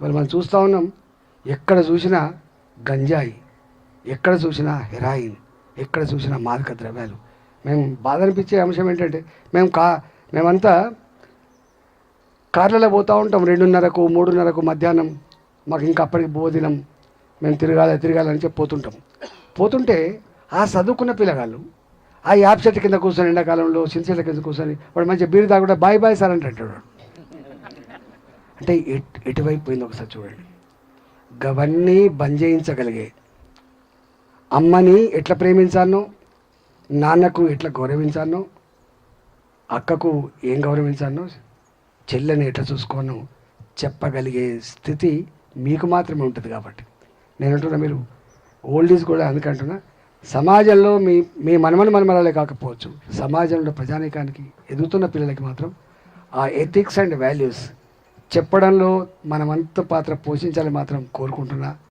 మరి మనం చూస్తూ ఉన్నాం ఎక్కడ చూసినా గంజాయి ఎక్కడ చూసినా హెరాయిన్ ఎక్కడ చూసినా మాదక ద్రవ్యాలు మేము బాధ అనిపించే అంశం ఏంటంటే మేము కా మేమంతా కార్లలో పోతూ ఉంటాం రెండున్నరకు మూడున్నరకు మధ్యాహ్నం మాకు ఇంకా అప్పటికి భోజనం మేము తిరగాలి తిరగాలని చెప్పి పోతుంటాం పోతుంటే ఆ చదువుకున్న పిల్లగాళ్ళు ఆ యాప్ చెట్టు కింద కూర్చొని ఎండాకాలంలో చిన్న కింద కూర్చొని వాడు మంచిగా బీరు తాగుంటే బాయ్ బాయ్ సార్ అంటే అంటాడు వాడు. అంటే ఎటు ఎటువైపు పోయింది ఒకసారి చూడండి. గవన్నీ బంద్ చేయించగలిగే అమ్మని ఎట్లా ప్రేమించానో నాన్నకు ఎట్లా గౌరవించానో అక్కకు ఏం గౌరవించాను చెల్లెని ఎట్లా చూసుకోనో చెప్పగలిగే స్థితి మీకు మాత్రమే ఉంటుంది కాబట్టి. నేను అంటున్నా మీరు ఓల్డ్ ఈజ్ కూడా అందుకంటున్నా సమాజంలో మీ మీ మనమని మనమరాలే కాకపోవచ్చు. సమాజంలో ప్రజానీకానికి ఎదుగుతున్న పిల్లలకి మాత్రం ఆ ఎథిక్స్ అండ్ వాల్యూస్ చెప్పడంలో మనమంత పాత్ర పోషించాలని మాత్రం కోరుకుంటున్నా.